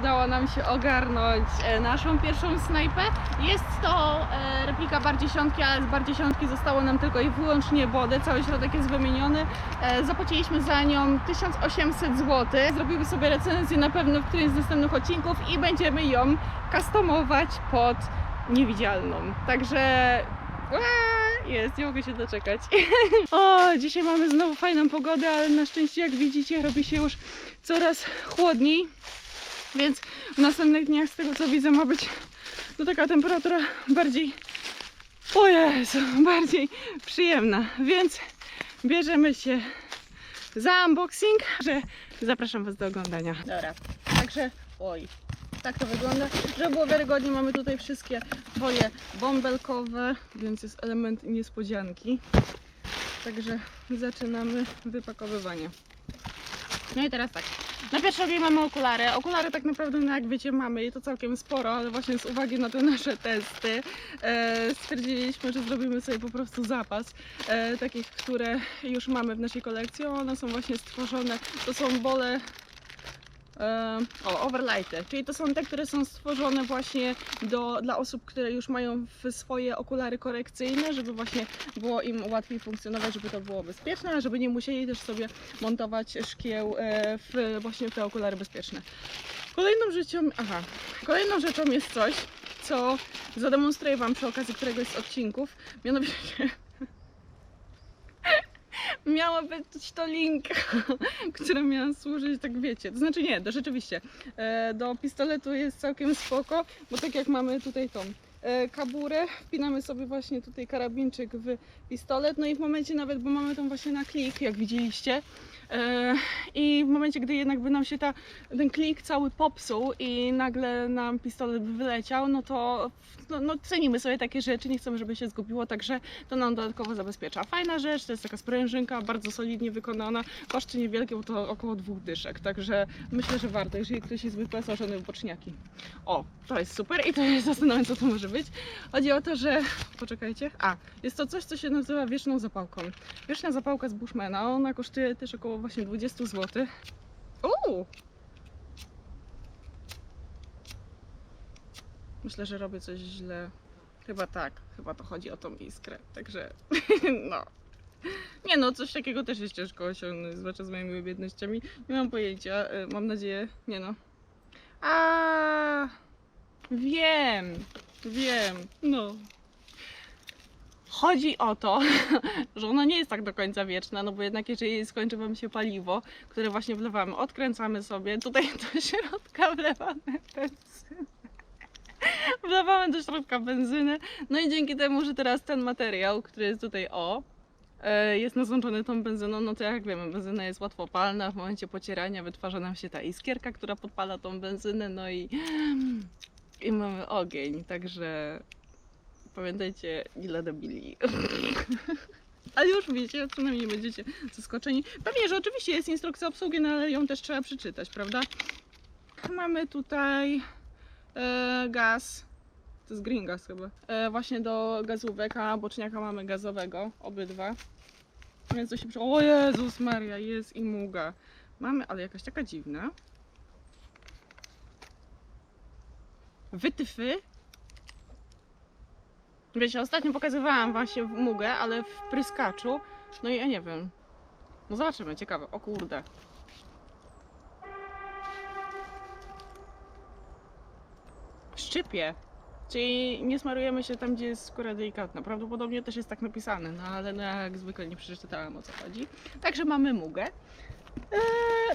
udało nam się ogarnąć e, naszą pierwszą snajpę. Jest to e, replika bar dziesiątki, ale z bar dziesiątki zostało nam tylko i wyłącznie body. Cały środek jest wymieniony. E, Zapłaciliśmy za nią 1800 zł. Zrobimy sobie recenzję na pewno w którymś z następnych odcinków i będziemy ją customować pod niewidzialną. Także jest, nie mogę się doczekać. o, dzisiaj mamy znowu fajną pogodę, ale na szczęście jak widzicie robi się już coraz chłodniej. Więc w następnych dniach z tego co widzę ma być no taka temperatura bardziej o Jezu, bardziej przyjemna. Więc bierzemy się za unboxing, że zapraszam Was do oglądania. Dobra, także oj, tak to wygląda. Żeby było wiarygodnie, mamy tutaj wszystkie folie bąbelkowe, więc jest element niespodzianki. Także zaczynamy wypakowywanie. No i teraz tak. Na pierwszy ogień mamy okulary. Okulary tak naprawdę, no jak wiecie, mamy i to całkiem sporo, ale właśnie z uwagi na te nasze testy e, stwierdziliśmy, że zrobimy sobie po prostu zapas e, takich, które już mamy w naszej kolekcji. One są właśnie stworzone, to są bole o, overlighty, czyli to są te, które są stworzone właśnie do, dla osób, które już mają swoje okulary korekcyjne, żeby właśnie było im łatwiej funkcjonować, żeby to było bezpieczne, żeby nie musieli też sobie montować szkieł e, w właśnie w te okulary bezpieczne. Kolejną rzeczą, aha, kolejną rzeczą jest coś, co zademonstruję Wam przy okazji któregoś z odcinków, mianowicie miała być to link, która miała służyć, tak wiecie, to znaczy nie, to rzeczywiście, e, do pistoletu jest całkiem spoko, bo tak jak mamy tutaj tą e, kaburę, wpinamy sobie właśnie tutaj karabinczyk w pistolet, no i w momencie nawet, bo mamy tą właśnie na klik, jak widzieliście, i w momencie, gdy jednak by nam się ta, ten klik cały popsuł i nagle nam pistolet by wyleciał, no to no, no, cenimy sobie takie rzeczy, nie chcemy, żeby się zgubiło, także to nam dodatkowo zabezpiecza. Fajna rzecz, to jest taka sprężynka, bardzo solidnie wykonana, koszty niewielkie, bo to około dwóch dyszek, także myślę, że warto, jeżeli ktoś jest wyposażony w boczniaki. O, to jest super i to jest zastanawiam, co to może być. Chodzi o to, że, poczekajcie, a, jest to coś, co się nazywa wieczną zapałką. Wieczna zapałka z Bushmana, ona kosztuje też około właśnie 20 zł. Uuu! Myślę, że robię coś źle. Chyba tak, chyba to chodzi o tą iskrę, także no. Nie no, coś takiego też jest ciężko osiągnąć, zwłaszcza z moimi umiejętnościami. Nie mam pojęcia, y, mam nadzieję, nie no. A wiem, wiem, no. Chodzi o to, że ona nie jest tak do końca wieczna, no bo jednak jeżeli skończy wam się paliwo, które właśnie wlewamy, odkręcamy sobie, tutaj do środka wlewamy benzynę. Wlewamy do środka benzynę, no i dzięki temu, że teraz ten materiał, który jest tutaj o, e, jest nazłączony tą benzyną, no to jak wiemy, benzyna jest łatwopalna, w momencie pocierania wytwarza nam się ta iskierka, która podpala tą benzynę, no i, i mamy ogień, także pamiętajcie, ile dobili. Ale już wiecie, przynajmniej nie będziecie zaskoczeni. Pewnie, że oczywiście jest instrukcja obsługi, no ale ją też trzeba przeczytać, prawda? Mamy tutaj e, gaz. To jest green gas chyba. E, właśnie do gazówek, a boczniaka mamy gazowego, obydwa. Więc to się przy... O Jezus Maria, jest i muga. Mamy, ale jakaś taka dziwna. Wytyfy. Wiecie, ostatnio pokazywałam właśnie mugę, ale w pryskaczu. No i ja nie wiem. No zobaczymy, ciekawe. O kurde. Szczypie. Czyli nie smarujemy się tam, gdzie jest skóra delikatna. Prawdopodobnie też jest tak napisane, no ale no, jak zwykle nie przeczytałam o co chodzi. Także mamy mugę. Eee,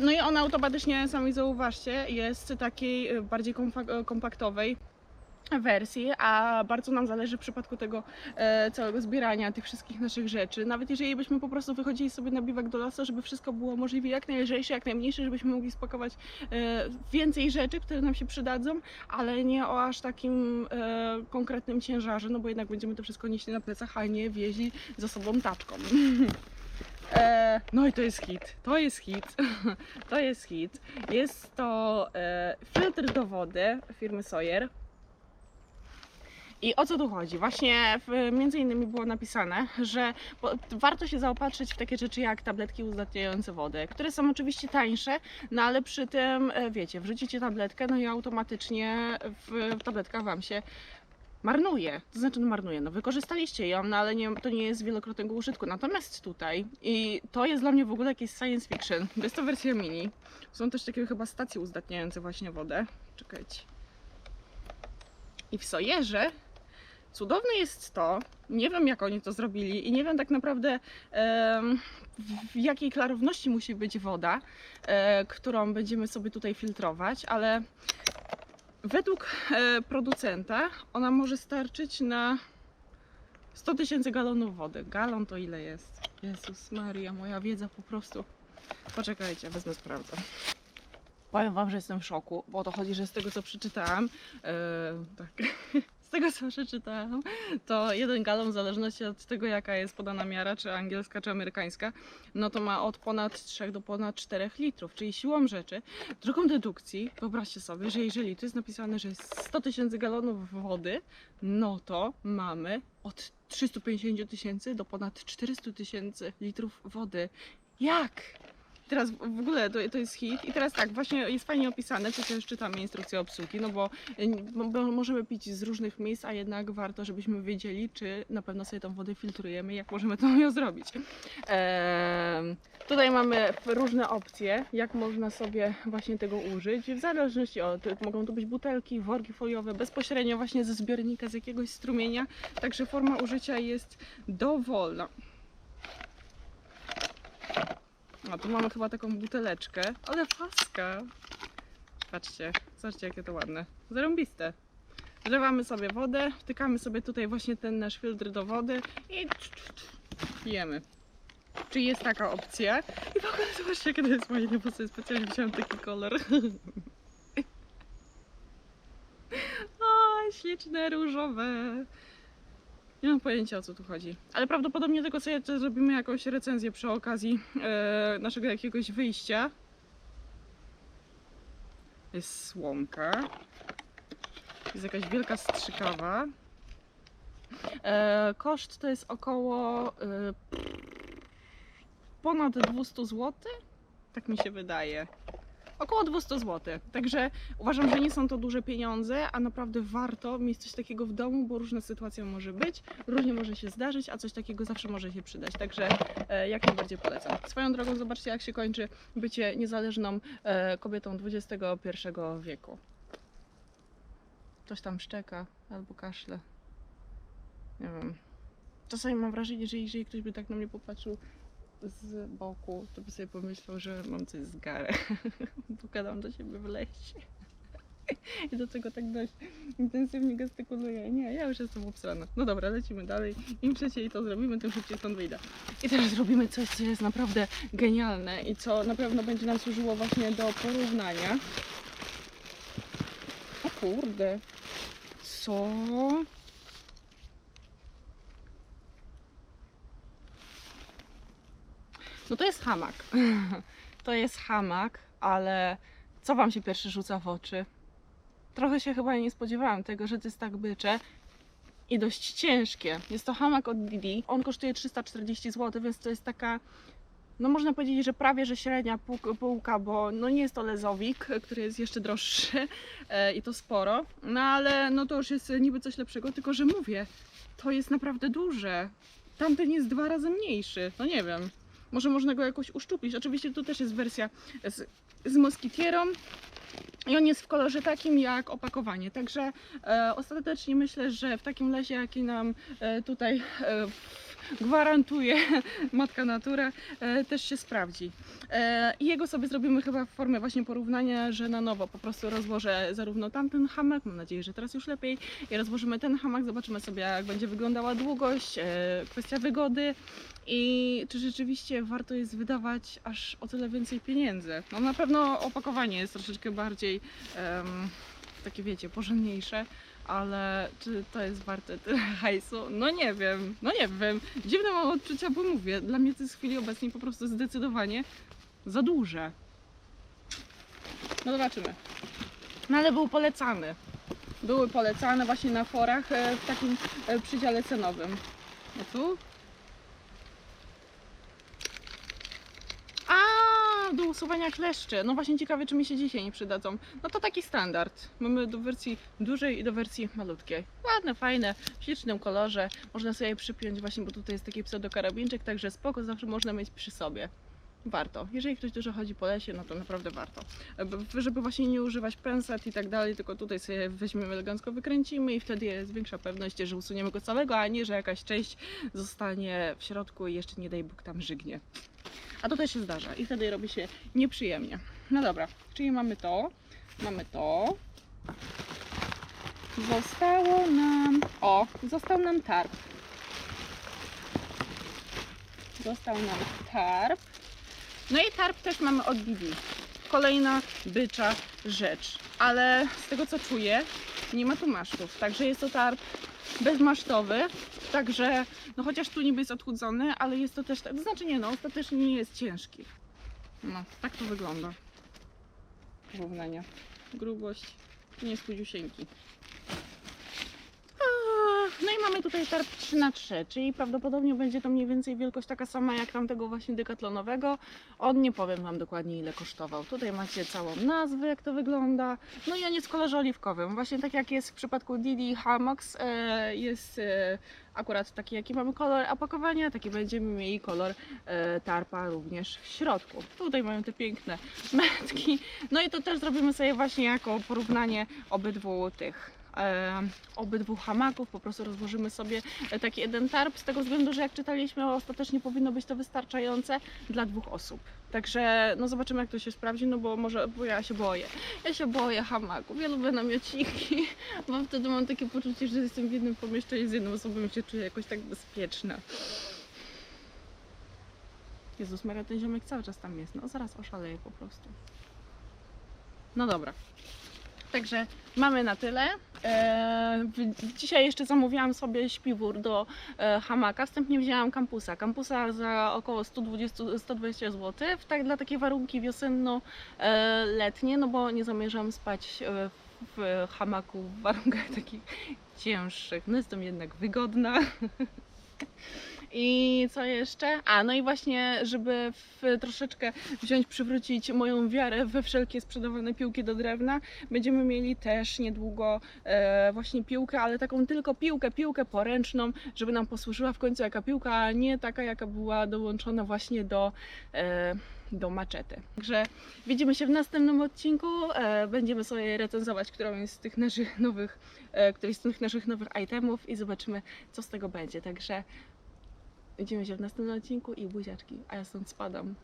No i ona automatycznie, sami zauważcie, jest takiej e, bardziej e, kompaktowej wersji, a bardzo nam zależy w przypadku tego e, całego zbierania tych wszystkich naszych rzeczy. Nawet jeżeli byśmy po prostu wychodzili sobie na biwak do lasu, żeby wszystko było możliwie jak najlżejsze, jak najmniejsze, żebyśmy mogli spakować e, więcej rzeczy, które nam się przydadzą, ale nie o aż takim e, konkretnym ciężarze, no bo jednak będziemy to wszystko nieśli na plecach, a nie wieźli za sobą taczką. E, no i to jest hit, to jest hit, to jest hit. Jest to e, filtr do wody firmy Sawyer. I o co tu chodzi? Właśnie w, między innymi było napisane, że warto się zaopatrzyć w takie rzeczy jak tabletki uzdatniające wodę, które są oczywiście tańsze, no ale przy tym, e, wiecie, wrzucicie tabletkę, no i automatycznie w, tabletkach Wam się marnuje. To znaczy, no marnuje, no wykorzystaliście ją, no ale nie, to nie jest wielokrotnego użytku. Natomiast tutaj, i to jest dla mnie w ogóle jakieś science fiction, jest to wersja mini. Są też takie chyba stacje uzdatniające właśnie wodę. Czekajcie. I w Sojerze cudowne jest to, nie wiem jak oni to zrobili i nie wiem tak naprawdę w- jakiej klarowności musi być woda, e, którą będziemy sobie tutaj filtrować, ale według e, producenta ona może starczyć na 100 tysięcy galonów wody. Galon to ile jest? Jezus Maria, moja wiedza po prostu. Poczekajcie, wezmę sprawdzę. Powiem wam, że jestem w szoku, bo o to chodzi, że z tego co przeczytałam, e, tak, tego co przeczytałam, to jeden galon w zależności od tego jaka jest podana miara, czy angielska, czy amerykańska, no to ma od ponad 3 do ponad 4 litrów, czyli siłą rzeczy, drogą dedukcji, wyobraźcie sobie, że jeżeli tu jest napisane, że jest 100 tysięcy galonów wody, no to mamy od 350 tysięcy do ponad 400 tysięcy litrów wody. Jak? Teraz w ogóle to, to jest hit i teraz tak, właśnie jest fajnie opisane, czy też czytamy instrukcję obsługi, no bo, y, bo bo możemy pić z różnych miejsc, a jednak warto, żebyśmy wiedzieli, czy na pewno sobie tą wodę filtrujemy, jak możemy to ją zrobić. Tutaj mamy różne opcje, jak można sobie właśnie tego użyć, w zależności od, mogą to być butelki, worki foliowe, bezpośrednio właśnie ze zbiornika, z jakiegoś strumienia, także forma użycia jest dowolna. A tu mamy chyba taką buteleczkę, ale paska. Patrzcie, zobaczcie jakie to ładne. Zarąbiste. Wlewamy sobie wodę, wtykamy sobie tutaj właśnie ten nasz filtr do wody i pijemy. Czy jest taka opcja? I w ogóle zobaczcie jakie to jest fajne, bo sobie specjalnie wziąłem taki kolor. o, śliczne, różowe. Nie mam pojęcia o co tu chodzi. Ale prawdopodobnie tylko sobie jeszcze zrobimy jakąś recenzję przy okazji e, naszego jakiegoś wyjścia. Jest słomka. Jest jakaś wielka strzykawa. E, koszt to jest około e, ponad 200 zł. Tak mi się wydaje. Około 200 zł. Także uważam, że nie są to duże pieniądze, a naprawdę warto mieć coś takiego w domu, bo różne sytuacje może być, różnie może się zdarzyć, a coś takiego zawsze może się przydać. Także e, jak najbardziej polecam. Swoją drogą zobaczcie, jak się kończy bycie niezależną e, kobietą XXI wieku. Ktoś tam szczeka albo kaszle. Nie wiem. Czasami mam wrażenie, że jeżeli ktoś by tak na mnie popatrzył z boku, to by sobie pomyślał, że mam coś z garę. Bo gadam do siebie w lesie. I do tego tak dość intensywnie gestykuluję. Nie, ja już jestem obsrana. No dobra, lecimy dalej. Im szybciej to zrobimy, tym szybciej stąd wyjdę. I teraz zrobimy coś, co jest naprawdę genialne i co na pewno będzie nam służyło właśnie do porównania. O kurde. Co? No to jest hamak. To jest hamak, ale co Wam się pierwszy rzuca w oczy? Trochę się chyba nie spodziewałam tego, że to jest tak bycze i dość ciężkie. Jest to hamak od Didi. On kosztuje 340 zł, więc to jest taka, no można powiedzieć, że prawie że średnia pół- półka, bo no nie jest to lezowik, który jest jeszcze droższy e, i to sporo. No ale no to już jest niby coś lepszego, tylko że mówię, to jest naprawdę duże. Tamten jest dwa razy mniejszy. No nie wiem. Może można go jakoś uszczuplić. Oczywiście tu też jest wersja z, z moskitierą. I on jest w kolorze takim jak opakowanie. Także e, ostatecznie myślę, że w takim lesie, jaki nam e, tutaj e, gwarantuje Matka Natura, e, też się sprawdzi. E, I jego sobie zrobimy chyba w formie właśnie porównania, że na nowo po prostu rozłożę zarówno tamten hamak, mam nadzieję, że teraz już lepiej, i rozłożymy ten hamak, zobaczymy sobie jak będzie wyglądała długość, e, kwestia wygody i czy rzeczywiście warto jest wydawać aż o tyle więcej pieniędzy. No na pewno opakowanie jest troszeczkę bardziej em, takie wiecie, porządniejsze, ale czy to jest warte tyle hajsu? No nie wiem, no nie wiem. Dziwne mam odczucia, bo mówię, dla mnie to jest w chwili obecnej po prostu zdecydowanie za duże. No zobaczymy. No ale był polecany. były polecane właśnie na forach e, w takim e, przydziale cenowym. A tu? A, do usuwania kleszczy. No właśnie ciekawe, czy mi się dzisiaj nie przydadzą. No to taki standard. Mamy do wersji dużej i do wersji malutkiej. Ładne, fajne, w ślicznym kolorze. Można sobie je przypiąć właśnie, bo tutaj jest taki pseudokarabinczyk, także spoko, zawsze można mieć przy sobie. Warto. Jeżeli ktoś dużo chodzi po lesie, no to naprawdę warto. Żeby właśnie nie używać pensat i tak dalej, tylko tutaj sobie weźmiemy elegancko, wykręcimy i wtedy jest większa pewność, że usuniemy go całego, a nie, że jakaś część zostanie w środku i jeszcze nie daj Bóg tam żygnie. A to też się zdarza i wtedy robi się nieprzyjemnie. No dobra, czyli mamy to, mamy to. Zostało nam. O, został nam tarp. Został nam tarp. No i tarp też mamy od BB. Kolejna bycza rzecz. Ale z tego co czuję, nie ma tu masztów. Także jest to tarp bezmasztowy. Także, no chociaż tu niby jest odchudzony, ale jest to też, to znaczy nie no, ostatecznie nie jest ciężki. No, tak to wygląda. Porównanie. Grubość nie jest chudziusieńki. Mamy tutaj tarp 3 na 3 czyli prawdopodobnie będzie to mniej więcej wielkość taka sama jak tamtego właśnie dekatlonowego. On nie powiem Wam dokładnie ile kosztował. Tutaj macie całą nazwę, jak to wygląda. No i on jest w kolorze oliwkowym. Właśnie tak jak jest w przypadku Didi Hamox, e, jest e, akurat taki jaki mamy kolor opakowania, taki będziemy mieli kolor e, tarpa również w środku. Tutaj mają te piękne metki. No i to też zrobimy sobie właśnie jako porównanie obydwu tych obydwu hamaków, po prostu rozłożymy sobie e, taki jeden tarp, z tego względu, że jak czytaliśmy, ostatecznie powinno być to wystarczające dla dwóch osób. Także no zobaczymy jak to się sprawdzi, no bo może, bo ja się boję. Ja się boję hamaków, ja lubię namiociki, bo wtedy mam takie poczucie, że jestem w jednym pomieszczeniu z jedną osobą i się czuję jakoś tak bezpieczna. Jezus Maria, ten ziomek cały czas tam jest, no zaraz oszaleję po prostu. No dobra. Także mamy na tyle. E, dzisiaj jeszcze zamówiłam sobie śpiwór do e, hamaka. Wstępnie wzięłam kampusa. Kampusa za około 120, zł. W, tak, dla takie warunki wiosenno-letnie, no bo nie zamierzam spać e, w hamaku w warunkach takich cięższych. No jestem jednak wygodna. I co jeszcze? A, no i właśnie, żeby w, troszeczkę wziąć, przywrócić moją wiarę we wszelkie sprzedawane piłki do drewna, będziemy mieli też niedługo e, właśnie piłkę, ale taką tylko piłkę, piłkę poręczną, żeby nam posłużyła w końcu jaka piłka, a nie taka, jaka była dołączona właśnie do, e, do maczety. Także widzimy się w następnym odcinku. E, będziemy sobie recenzować którąś z tych naszych nowych, e, któryś z tych naszych nowych itemów i zobaczymy, co z tego będzie. Także widzimy się w następnym odcinku i buziaczki, a ja stąd spadam.